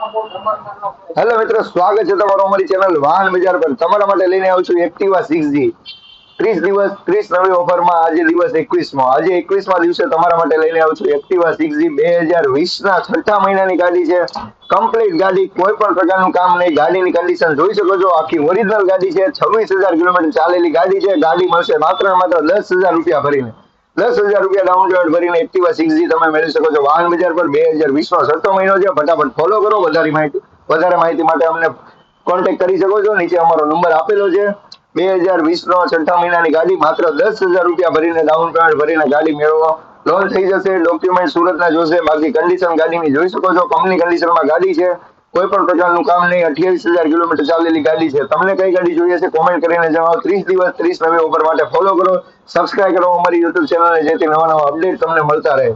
Hello મિત્રો, સ્વાગત છે તમારું અમારી ચેનલ વાહન બજાર પર. તમારા માટે લઈને આવું છું એક્ટિવા સિક્સ જી ત્રીસ દિવસ, ત્રીસ નવી ઓફરમાં આજે દિવસ એકવીસમો. આજે એકવીસમાં દિવસે તમારા માટે લઈને આવું છું એક્ટિવા સિક્સ જી બે હજાર વીસના છઠ્ઠા મહિનાની ગાડી છે. કમ્પ્લીટ ગાડી, કોઈ પણ પ્રકારનું કામ નહીં. ગાડીની કન્ડિશન જોઈ શકો છો. આખી ઓરિજિનલ ગાડી છે. છવ્વીસ હજાર કિલોમીટર ચાલેલી ગાડી છે. ગાડી મળશે માત્ર માત્ર દસ હજાર રૂપિયા ભરીને. દસ હજાર રૂપિયા ડાઉન પેમેન્ટ ભરીને એક્ટિવા સિક્સ જી તમે મેળવી શકો છો. વાહન બજાર પર બે હજાર વીસ નો છઠ્ઠો મહિનો છે. ફટાફટ ફોલો કરો. વધારે માહિતી વધારે માહિતી માટે અમને કોન્ટેક્ટ કરી શકો છો. નીચે અમારો નંબર આપેલો છે. બે હજાર વીસ નો છઠ્ઠા મહિનાની ગાડી માત્ર દસ હજાર રૂપિયા ભરીને ડાઉન પેમેન્ટ ભરીને ગાડી મેળવો. લોન થઈ જશે. ડોક્યુમેન્ટ સુરતના જોશે. બાકી કન્ડિશન ગાડીની જોઈ શકો છો. કંપની કન્ડિશનમાં ગાડી છે. કોઈ પણ પ્રકારનું કામ નહીં, અઠ્યાવીસ હજાર કિલોમીટર ચાલેલી ગાડી છે. તમને કઈ ગાડી જોઈએ છે કોમેન્ટ કરીને જણાવો. ત્રીસ દિવસ, ત્રીસ નવી ઓફર માટે ફોલો કરો. સબસ્ક્રાઇબ કરો અમારી યુટ્યુબ ચેનલને જેથી નવા નવા અપડેટ તમને મળતા રહે.